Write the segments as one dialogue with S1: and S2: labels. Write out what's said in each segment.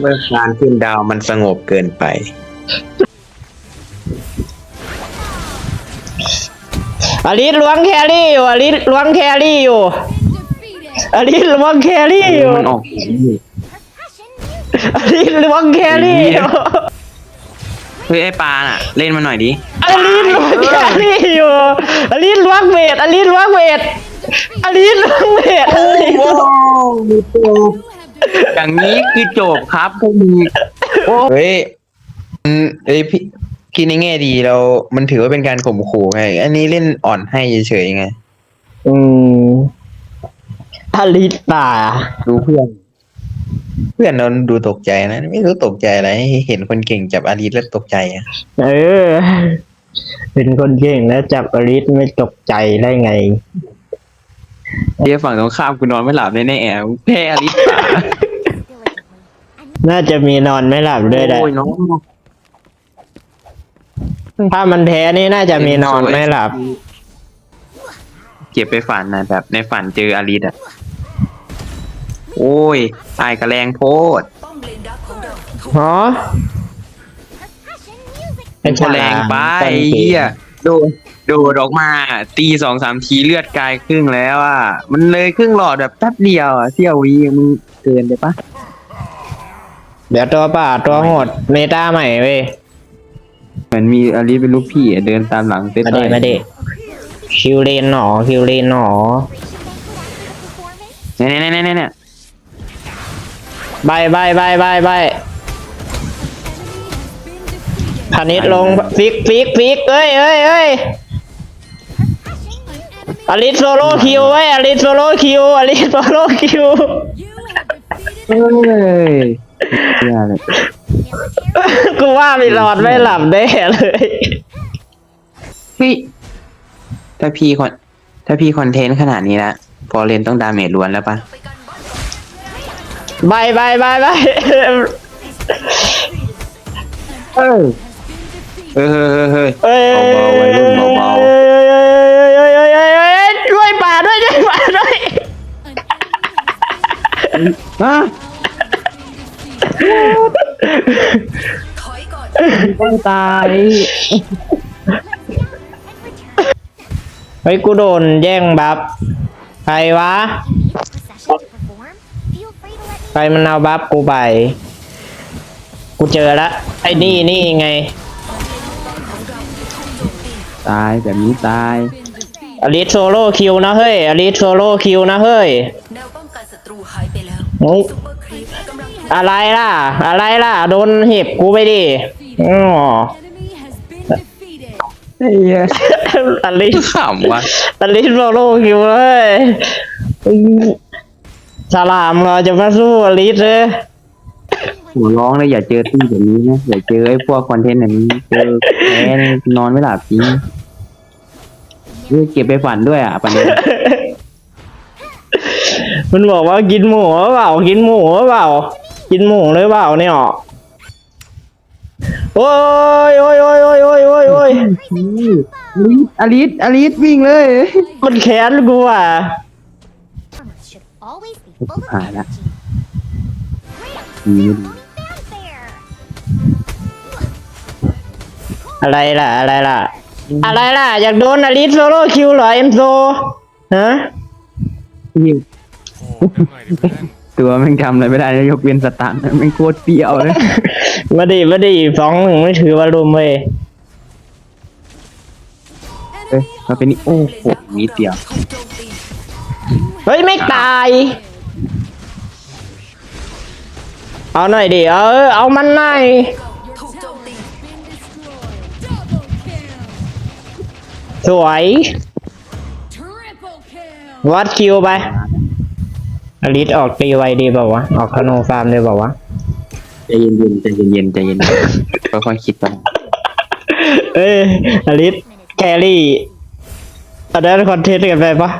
S1: เมื่อการขึ้นดาวมันสงบเกินไป
S2: อลิสล้วงแครี่อยู่อลิสล้วงแครี่อยู่อลิสล้วงแครี่อยู่
S1: มันออก
S2: อลิสล้วงแครี่อยู่
S1: เฮ้ยไอ้ปลาน่ะ เล่นมาหน่อยดิ
S2: อลิสล้วงแครี่อยู่อลิสล้วงเวทอลิสล้วงเวทอลิสล้วงเวทอลิสล้วง
S1: อย่างนี้คือจบครับพวกมึงเฮ้ยอืมเอ้ยพี่คิดในแง่ดีเรา มันถือว่าเป็นการข่มขู่ไง อันนี้เล่นอ่อนให้เฉยๆไง
S2: อืมอลิสป่า
S1: ดูเพื่อน เพื่อนเราดูตกใจนะ ไม่รู้ตกใจอะไร เห็นคนเก่งจับอาริสแล้วตกใจอะ
S2: เออ เป็นคนเก่งแล้วจับอลิสไม่ตกใจได้ไง
S1: เดี๋ยวฝั่งตรงข้ามกูนอนไม่หลับแน่ๆแพ้อาริสป่า
S2: น่าจะมีนอนไม่หลับด้วยแหละ
S1: โอ้ยน้อง
S2: ถ้ามันแพ้นี่น่าจะมีนอนไม่หลับ
S1: เก็บไปฝันนะแบบ ในฝันเจออาริสอะ โอ้ยตายกระแรงโพด
S3: ป้อมเลนดักของเรา
S2: ฮะ
S1: มันแรงไปเฮียโดด โดดออกมาตีสองสามทีเลือดกายครึ่งแล้วอะมันเลยครึ่งหลอดแบบแป๊บเดียวอะเสี่ยววีมึงเกินไปปะ
S2: เดี๋ยวตัวป่าตัวโหดเมตาใหม่เว้ย
S1: เหมือนมีอาริสเป็นลูกพี่อะเดินตามหลังเต้น
S2: มาเดมาเดคิวเลนหนอคิวเลนหนอ
S1: เนี่ยเนี่ยเนี่ยเนี่ยเนี่ย
S2: ใบใบใบใบใบพานิชลงฟิกฟิกฟิกเอ้ยเอ้ยเอ้ย อลิสโซโล่คิวเว้ยอลิสโซโล่คิวอลิสโซโล่คิว
S1: เฮ้ยเชื่อเลย
S2: กูว่ามีหลอดไม่หลับแน่เลย
S1: เฮ้ยถ้าพี่คอนถ้าพี่คอนเทนต์ขนาดนี้ละพอเลนต้องดาเมจล้วนแล้วปะ
S3: ไปกันบ้าน
S2: ใบใบใบใบ
S1: เออเฮ้ยเฮ้ยเฮ้ย
S2: เอ้ย
S1: เบาๆวัยรุ่นเบา
S2: เอ้ยเอ้ย
S1: ๆอะ
S3: ถอยก่อน
S1: ต้องตาย
S2: เฮ้ยกูโดนแย่งบัฟใครวะ ใครมันเอาบัฟกูไป กูเจอละไอ้นี่นี่ไง
S1: ตายแบบนี้ตาย
S2: อลิสโซโล่คิวนะเฮ้ยอลิสโซโล่คิวนะเฮ้ยา
S3: ยไปแล้ว
S2: โอ้ย
S3: ซุปเปอร์ครีปกำลังถูก
S2: อะไรล่ะ อะไรล่ะ โดนเห็บกูไปดิอ๋อ
S1: เฮ้ย
S2: อลิส
S1: ขำว่ะ
S2: อลิสโซโล่คิวเฮ้ยสลามเราจะมาสู้อลิสเลย
S1: หัวร้องเลยอย่าเจอตี้แบบนี้นะอย่าเจอไอ้พวกคอนเทนต์แบบนี้เจอแพ้นี่นอนไม่หลับจริงเฮ้ยเก็บไปฝันด้วยอะปันนี้
S2: มันบอกว่ากินหมูหรือเปล่า กินหมูหรือเปล่า กินหมูหรือเปล่าเนี่ยโอ้ยโอ้ยโอ้ยโอ้ยโอ้ยโอ้ยโอ้ย
S1: อลิสอลิสวิ่งเลย
S2: มันแค้นกูอะ
S4: อ่าละ
S1: ดีไม่ดี
S2: อะไรล่ะ อะไรล่ะ อะไรล่ะ อยากโดนอลิสโซโล่คิวเหรอเอ็นโซฮะ
S1: ตัวแม่งทำอะไรไม่ได้นะยกเว้นสตันแม่งโคตรเปรี้ยวเลย
S2: มาดิมาดิสองหนึ่งไม่ถือว่ารุมเว้ย
S1: เอ้ยมาเป็นนี่โอ้โหนิดเดียว
S3: ถูกโจมตี
S2: เฮ้ยไม่ตาย เอาหน่อยดิเออเอามันหน่อย
S3: ถูกโจมตี
S2: สวยวัดคิวไป อลิสออกตีไวดีเปล่าวะ ออกคาโนฟาร์มได้เปล่าวะ
S1: ใจเย็นๆใจเย็นๆใจเย็นๆค่อยๆคิดไป
S2: เอ้ยอลิสแครี่อันนั้นคอนเทนต์กันไปปะ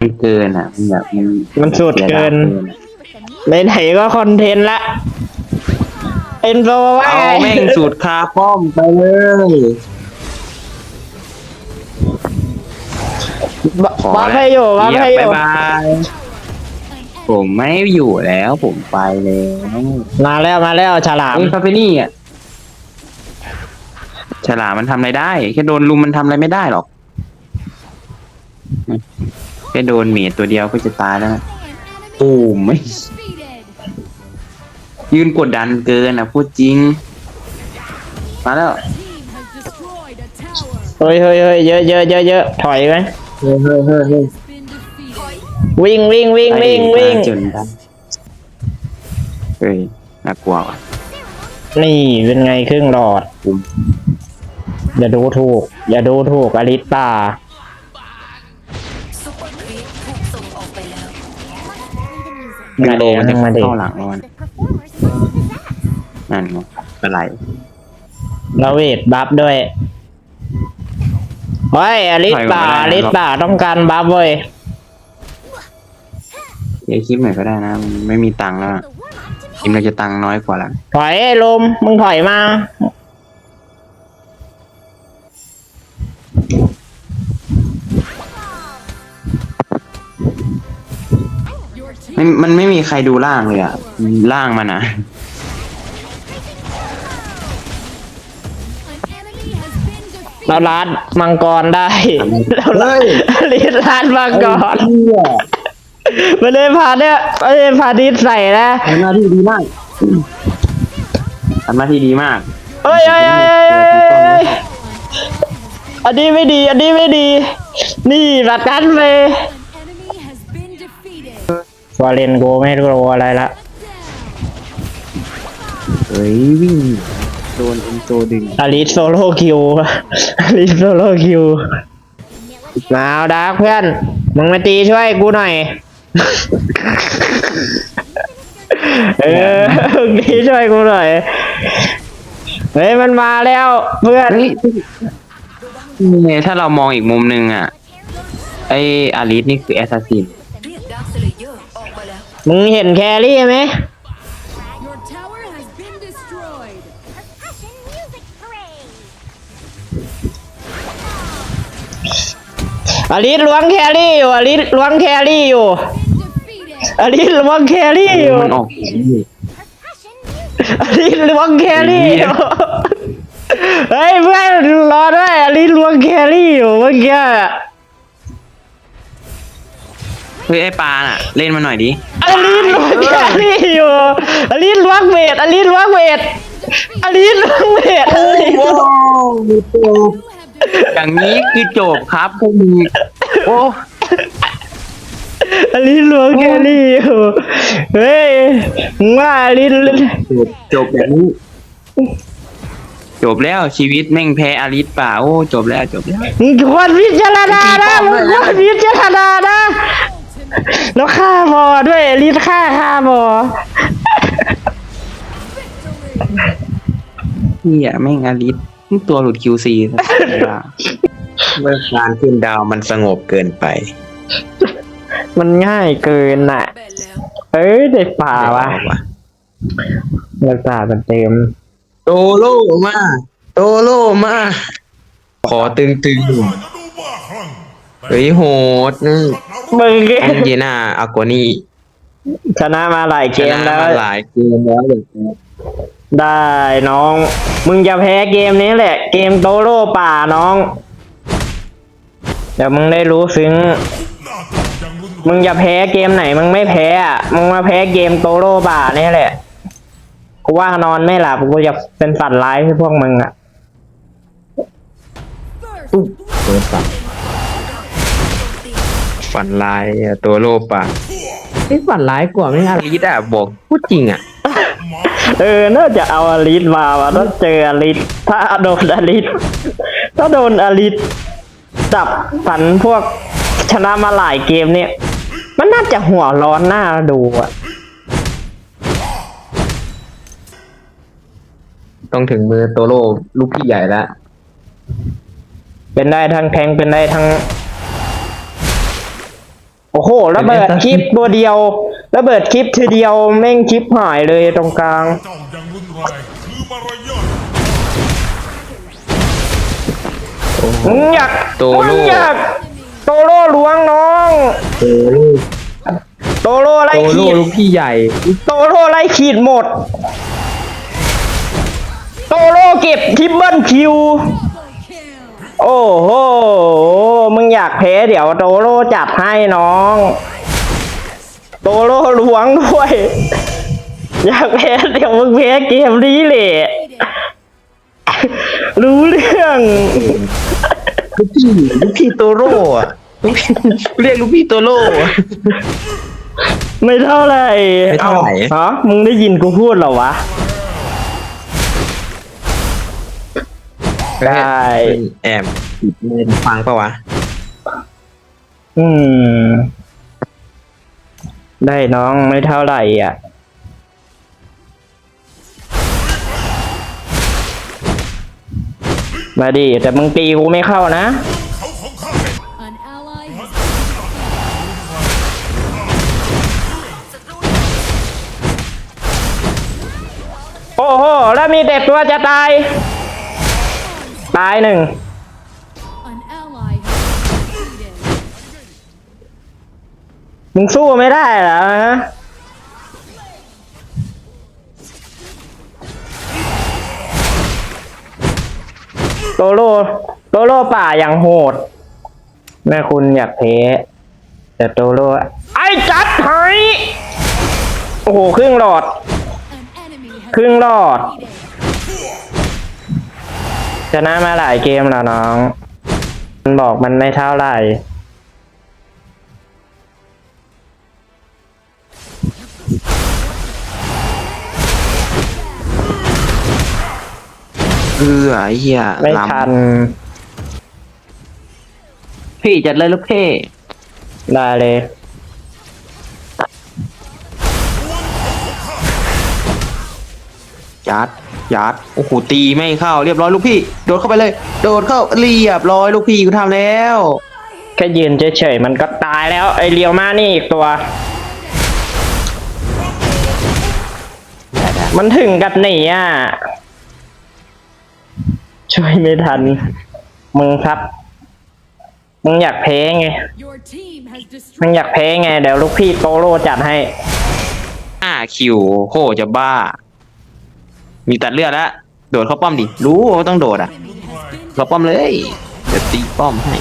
S1: มันเกินอะมันแบบมัน
S2: มันสุดเกินไหนๆก็คอนเทนต์ละเอ็นโซว่า
S1: เอา
S2: ไง
S1: แม่งสูตรคาป้อมไปเลย
S2: บบัฟให้อยู่บัฟให้อยู่
S1: บ๊ายบายผมไม่อยู่แล้วผมไปแล้ว
S2: มาแล้วมาแล้วฉลาม
S1: เฮ้ยคาเฟนี่อะฉลามมันทำอะไรได้ แค่โดนลุมมันทำอะไรไม่ได้หรอกแค่โดนเมียตัวเดียวก็จะตายแล้วนะโอ้ไม่ยืนกดดันเกินอะพูดจริง มาแล้ว
S2: เฮ้ยเฮ้ยเฮ้ยเยอะเยอะเยอะเยอะถอยไหม
S1: เฮ้ยเฮ้ยเฮ้ยเฮ้ย
S2: วิ่งวิ่งวิ่งวิ่งวิ่ง
S1: จนได้เฮ้ยน่ากลัวว่ะ
S2: นี่เป็นไงครึ่งหลอด
S1: ปุ่ม
S2: อย่าดูถูก อย่าดูถูกอลิสตา
S3: ซุปเปอร์ครีปถูกส่งออกไปแล้ว
S1: ดึงโลมันจะ
S2: มาดิ
S1: เข้าหลังแล้วมันนั่นไงอะไร
S2: แล้วเวทบัฟด้วย เฮ้ยอลิสป่าอลิสป่าต้องการบัฟเว้ย
S1: เดี๋ยวคลิปหน่อยก็ได้นะมันไม่มีตังค์แล้วอะคลิปเราจะตังค์น้อยกว่าละ
S2: ถอยไอ้ลมมึงถอยมา
S1: ไม่มันไม่มีใครดูล่างเลยอะล่างมันอะ
S2: เราลาดมังกรได้
S1: เฮ้ย
S2: อลิสลาดมังกรไม่ได้พาเนี่ยไม่ได้พาดิสใส่นะ
S1: ทำหน้าที่ดีมากทำหน้าที่ดีมาก
S2: เฮ้ยเฮ้ยเฮ้ยเฮ้ยเฮ้ยอันนี้ไม่ดี อันนี้ไม่ดี นี่รัดกันไปวาเลนโกไม่รู้อะไรละ
S1: เฮ้ยวิ่ง โดนเอ็นโซดึง
S2: อลิสโซโลคิวอลิสโซโลคิว มาเอาดาร์กเพื่อน มึงมาตีช่วยกูหน่อย เออมึงตีช่วยกูหน่อย เฮ้ยมันมาแล้วเพื่อน
S1: เฮ้ยเนี่ยถ้าเรามองอีกมุมหนึ่งอะ ไออาริสนี่คือแอสซัสซิน
S3: เรียกดาร์คสเลเยอร์ออกมาแล้ว
S2: มึงเห็นแครี่ไหม อลิสล้วงแครี่อยู่อลิสล้วงแครี่อยู่
S4: Defeated.
S2: อลิสล้วงแครี่อยู่
S1: มันออกเสียงอยู่
S5: Percussion music
S2: อลิสล้วงแครี่อยู่เฮ้ยเพื่อนรอด้วยอลิสล้วงแครี่อยู่เมื่อกี้
S1: เฮ้ยไอปลาน่ะ เล่นมาหน่อยดิ
S2: อลิสล้วงแครี่อยู่อลิสล้วงเวทอลิสล้วงเวทอลิสล้วงเวทอลิสล้วง
S1: อย่างนี้คือจบครับพวกมึงโอ้
S2: อลิสล้วงแครี่อยู่เฮ้ยมึงว่าอลิส
S1: จบจบแบบนี้จบแล้วชีวิตแม่งแพ้อาริสป่าโอ้จบแล้วจบแล้ว
S2: มึงควรพิจารณานะมึงควรพิจารณานะแล้วฆ่าบอด้วยรีดฆ่าฆ่าบอ
S1: เฮียแม่งอาริส นี่ตัวหลุดคิวซีเมื่อการขึ้นดาวมันสงบเกินไป
S2: มันง่ายเกินน่ะ
S3: แบนแล้ว
S2: เอ้ยเด็กป่าวะเด็กป่ามันเต็ม
S1: โตโลมา โตโลมา ขอตึงตึงๆเฮ้ยโหดอืม
S2: มึง
S1: แองเจน่าอากวานี่
S2: ชนะมาหลายเก
S1: ช
S2: ม
S1: นะ
S2: แล้ว
S1: มาหลายเกมแล้วอย่างนี้
S2: ได้น้อง มึงจะแพ้เกมนี้แหละ เกมโตโร่ป่าน้อง เดี๋ยวมึงได้รู้ซึ้ง มึงจะแพ้เกมไหน มึงไม่แพ้อะมึงมาแพ้เกมโตโร่ป่านี่แหละกูว่านอนไม่หลับกูจะเป็นฝันร้ายให้พวกมึงอะ
S1: เปิดฝันฝันลายอะตัวโลป่ะ ไอ้ฝันร้ายกว่าไม่อาริสอะบอกพูดจริงอะ
S2: เออ น่าจะเอาอลิสมาว่ะต้องเจออลิสถ้าโดนอลิสถ้าโดนอลิสจับฝันพวกชนะมาหลายเกมเนี่ย มันน่าจะหัวร้อนหน้าดูอะ
S1: ต้องถึงมือโตโลลูกพี่ใหญ่แล้ว
S2: เป็นได้ทั้งแทงเป็นได้ทั้ง โอ้โหระเบิดคลิปตัวเดียวระเบิดคลิปทีเดียวแม่งคลิปหายเลยตรงกลาง
S6: เจ้ายังรุนแรงคือมารยาท
S2: มึงอยาก
S1: โตโร่
S2: มึงอยากโตโร่ล้วงน้อง
S1: โตโล
S2: โตโตโร่ไล่
S1: โตโร่
S2: ขีด
S1: ลูกพี่ใหญ่
S2: โตโร่ไล่ขีดหมด โตโร่เก็บทิปเบิลคิว โอ้โห มึงอยากแพ้เดี๋ยวโตโร่จัดให้น้อง โตโร่ล้วงด้วย อยากแพ้เดี๋ยวมึงแพ้เกมนี้แหละ รู้เรื่อง
S1: ลูกพี่ลูกพี่โตโร่อะลูกพี่เรียกลูกพี่โตโร่อะ
S2: ไม่เท่าไหร่
S1: ไม่เท่าไหร่
S2: ฮะมึงได้ยินกูพูดเหรอวะ ได้
S1: แอบเล่นฟังปะวะ
S2: อืม ได้น้องไม่เท่าไหร่อะ มาดิแต่มึงตีกูไม่เข้านะ
S4: An ally has
S2: โอ้โห แล้วมีเด็กตัวจะตาย ตายหนึ่ง
S4: an ally has been defeated.
S2: มึงสู้ไม่ได้เหรอฮะโตโร่โตโร่ป่าอย่างโหด แม่คุณอยากแพ้แต่โตโร่ไอ้จัดหายโอ้โห ครึ่งหลอด
S4: An enemy has
S2: ครึ่งหลอด
S4: defeated.
S2: ชนะมาหลายเกมแล้วน้อง มันบอกมันไม่เท่าไหร่
S1: เออไอ้เหี้ย
S2: ไม่
S1: ล้ำ
S2: ทัน
S1: พี่จัดเลยลูกเพ่
S2: ได้เลย
S1: ยัด ยัดโอ้โหตีไม่เข้าเรียบร้อยลูกพี่ โดดเข้าไปเลย โดดเข้าเรียบร้อยลูกพี่กูทำแล้ว
S2: แค่ยืนเฉยๆมันก็ตายแล้วไอเลียวมานี่อีกตัว มันถึงกับหนีอะ ช่วยไม่ทัน มึงครับ มึงอยากแพ้ไง
S4: Your team has
S2: มึง
S4: destroyed
S2: อยากแพ้ไง เดี๋ยวลูกพี่โตโร่จัดให้
S1: อ่าคิวโคจะบ้า มีตัดเลือดแล้วโดดเข้าป้อมดิ รู้ว่าต้องโดดอะ
S4: enemy has been
S1: เข้าป้อมเลยเดี๋ยวตีป้อมให้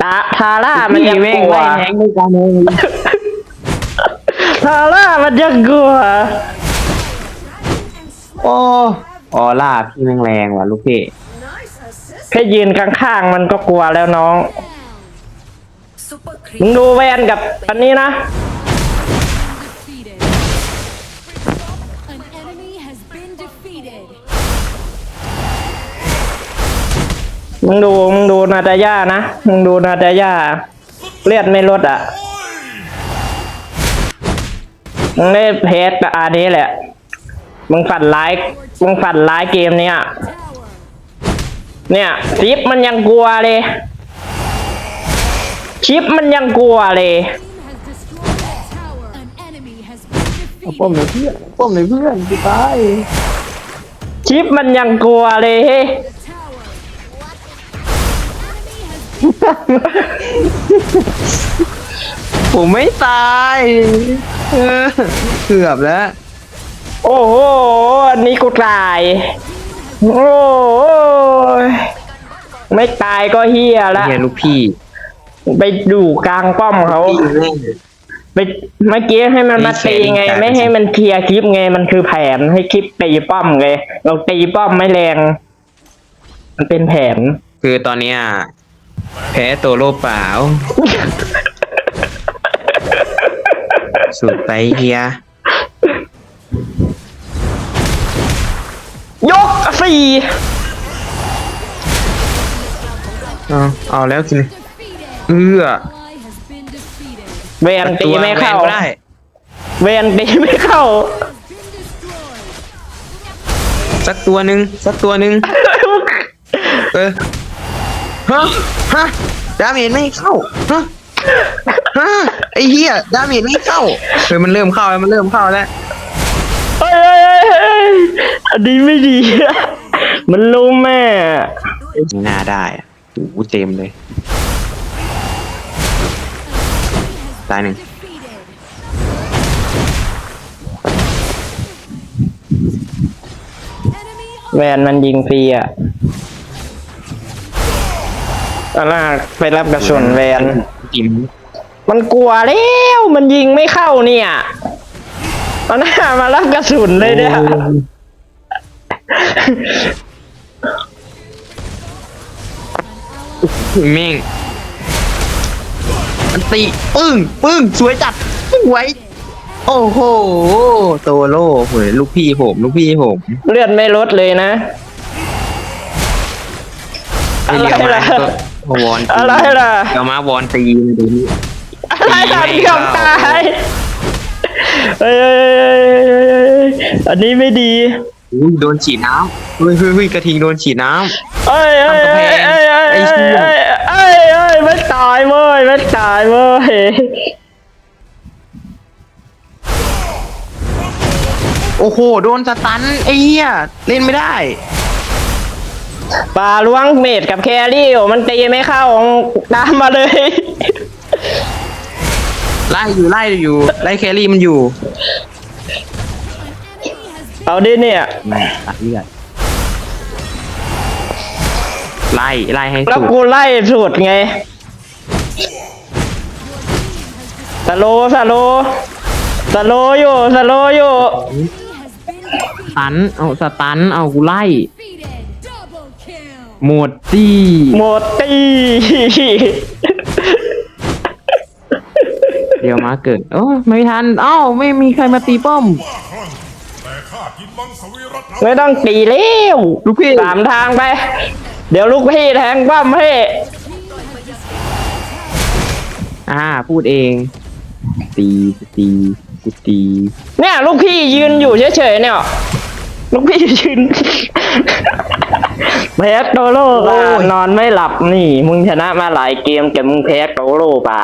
S2: ตาทาร่ามันยัง
S1: แม่ง
S2: กลัว
S1: ไล่แทงด้วยกันเลย
S2: ทาร่ามันยังกลัว
S1: โอ้ออล่าพี่แม่งแรงว่ะลูกพี่
S2: แค่ยืนข้างๆมันก็กลัวแล้วน้อง
S3: ซุปเปอร์ครี
S2: มึงดูแวนกับอันนี้นะ มึงดูมึงดูนาตาย่านะมึงดูนาตาย่าเลือดไม่ลดอะมึงได้เพจกับอานี้แหละ มึงฝันร้ายมึงฝันร้ายเกมเนี้ย
S4: Tower
S2: เนี่ยชิปมันยังกลัวเลย ชิปมันยังกลัวเลย
S4: team has destroyed a tower. An enemy has been
S1: ป้อม
S4: defeated.
S1: เลยเพื่อนป้อมเลยเพื่อนกูตาย
S2: ชิปมันยังกลัวเลยเฮ้
S1: ผมไม่ตายเออเกือบแล้ว
S2: โอ้โห อันนี้กูตาย โอ้ยไม่ตายก็เฮียละ
S1: เนี่ยลูกพี่
S2: ไปดูกลางป้อมเขา
S1: พี่แม่ง
S2: ไปเมื่อกี้ให้มันมาตีไง
S1: มีแขน
S2: ไม่ให้มันเคลียร์คลิปไง มันคือแผนให้คลิปตีป้อมไง เราตีป้อมไม่แรง มันเป็นแผน
S1: คือตอนเนี้ย แพ้โตโลเปล่า สุดไปเฮีย
S2: ยกสี่
S1: เอาเอาแล้วกิน
S4: defeated.
S1: เอื้อ
S4: Ally has been defeated.
S2: เวนตีไม่เข้า
S1: ตัวแรงก็ได้
S2: เวนตีไม่เข้า
S4: Has been destroyed.
S1: สักตัวหนึ่งสักตัวหนึ่งเออ ฮะฮะดาเมจไม่เข้าฮะฮะไอ้เหี้ยดาเมจไม่เข้าเฮ้ยมันเริ่มเข้าแล้วมันเริ่มเข้าแล้ว
S2: เฮ้ยเฮ้ยอันนี้ไม่ดี มันรู้แม่
S1: หน้าได้โอ้หเต็มเลยตายหนึ่ง
S2: แวนมันยิงฟรีอะ ตอนแรกไปรับกระสุนแวน
S1: จิม
S2: มันกลัวแล้วมันยิงไม่เข้าเนี่ยตอนหน้ามารับกระสุนเลยเนี่ย
S1: แม่งมันตีปึ้งปึ้งสวยจัดสวยโอ้โหโตโล่เฮ้ยลูกพี่ผม ลูกพี่ผม
S2: เลือดไม่ลดเลยนะ
S1: ไอเรียว
S2: อะไร
S1: มา
S2: ล่ะ
S1: ก็ วอนตี
S2: อะไรล่ะ
S1: เรียวมาวอนตีมาดูนี่
S2: อะไรทำกับตายเอ้ยอันนี้ไม่ดี
S1: อุ้ยโดนฉีดน้ำเฮ้ยเฮ้ยเฮ้ยกระทิงโดนฉีดน้
S2: เอ้ยเอ้ยเอ้ยเอ้ยเอ้ย
S1: ไอ้
S2: เอ้ย
S1: เหี้ย
S2: เอ้ยเอ้ยเอ้ยไม่ตายเว้ยไม่ตายเว้ยำ
S1: โอ้โห โดนสตันไอ้เหี้ยเล่นไม่ได้
S2: ป่าล้วงเมดกับแครี่โอ้มันตีไม่เข้าตามมาเลย
S1: ไล่อยู่ไล่อยู่ไล่แครี่มันอยู่
S2: เอาดิเนี่ย
S1: แม่ตัดเลือดไล่ไล่ให้
S2: แล้ว
S1: สุด
S2: กูไล่สุดไงสโลว์สโลว์สโลว์อยู่สโลว์อยู่
S1: สตันเอาสตันเอากูไล่
S4: Defeated. Double kill.
S1: หมดตี้
S2: หมดตี
S1: เดี๋ยวมาเกิดโอ้ยไม่ทันเอ้าไม่มีใครมาตีป้อม
S6: ว่าคลั่งแต่ข้ากินมังสวิรัต
S2: ไม่ต้องตีเร็ว
S1: ลูกพี่
S2: สามทางไป เดี๋ยวลูกพี่แทงป้อมให้
S1: อ่า พูดเอง ตีกูตีกูตี
S2: เนี่ย ลูกพี่ยืนอยู่เฉยๆเนี่ย ลูกพี่ยืน แพ้โตโร่ป่ะนอนไม่หลับนี่ มึงชนะมาหลายเกมแต่มึงแพ้โตโร่ป่ะ